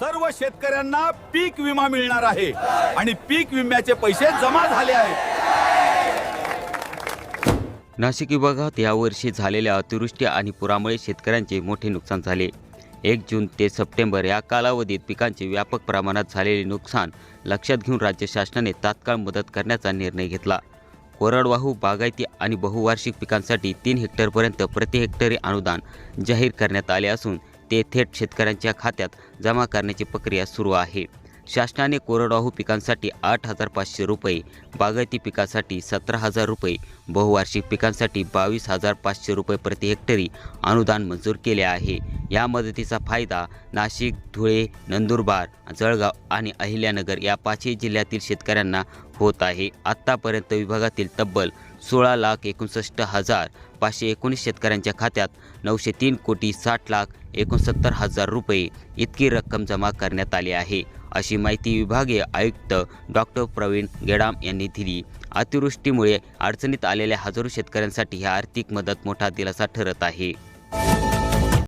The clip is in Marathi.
सर्व शेतकऱ्यांना पीक विमा मिळणार आहे. आणि पीक विम्याचे पैसे जमा झाले आहेत. नाशिक विभागात यावर्षी झालेल्या अतिवृष्टी आणि पुरामुळे शेतकऱ्यांचे मोठे नुकसान झाले. एक जून ते सप्टेंबर या कालावधीत पिकांचे व्यापक प्रमाणात झालेले नुकसान लक्षात घेऊन राज्य शासनाने तात्काळ मदत करण्याचा निर्णय घेतला. कोरडवाहू बागायती आणि बहुवार्षिक पिकांसाठी तीन हेक्टरपर्यंत प्रति हेक्टरी अनुदान जाहीर करण्यात आले असून ते थेट शेतकऱ्यांच्या खात्यात जमा करण्याची प्रक्रिया सुरू आहे. शासनाने कोरडवाहू पिकांसाठी आठ हजार पाचशे रुपये बागायती पिकासाठी सतरा हजार रुपये बहुवार्षिक पिकांसाठी बावीस हजार पाचशे रुपये प्रति हेक्टरी अनुदान मंजूर केले आहे. या मदतीचा फायदा नाशिक धुळे नंदुरबार जळगाव आणि अहिल्यानगर या पाचही जिल्ह्यातील शेतकऱ्यांना होत आहे. आत्तापर्यंत विभागातील तब्बल सोळा लाख एकोणसष्ट हजार पाचशे एकोणीस शेतकऱ्यांच्या खात्यात नऊशे तीन कोटी साठ लाख एकोणसत्तर हजार रुपये इतकी रक्कम जमा करण्यात आली आहे. अशी माहिती विभागीय आयुक्त डॉक्टर प्रवीण गेडाम यांनी दिली. अतिवृष्टीमुळे अडचणीत आलेल्या हजारो शेतकऱ्यांसाठी ही आर्थिक मदत मोठा दिलासा ठरत आहे.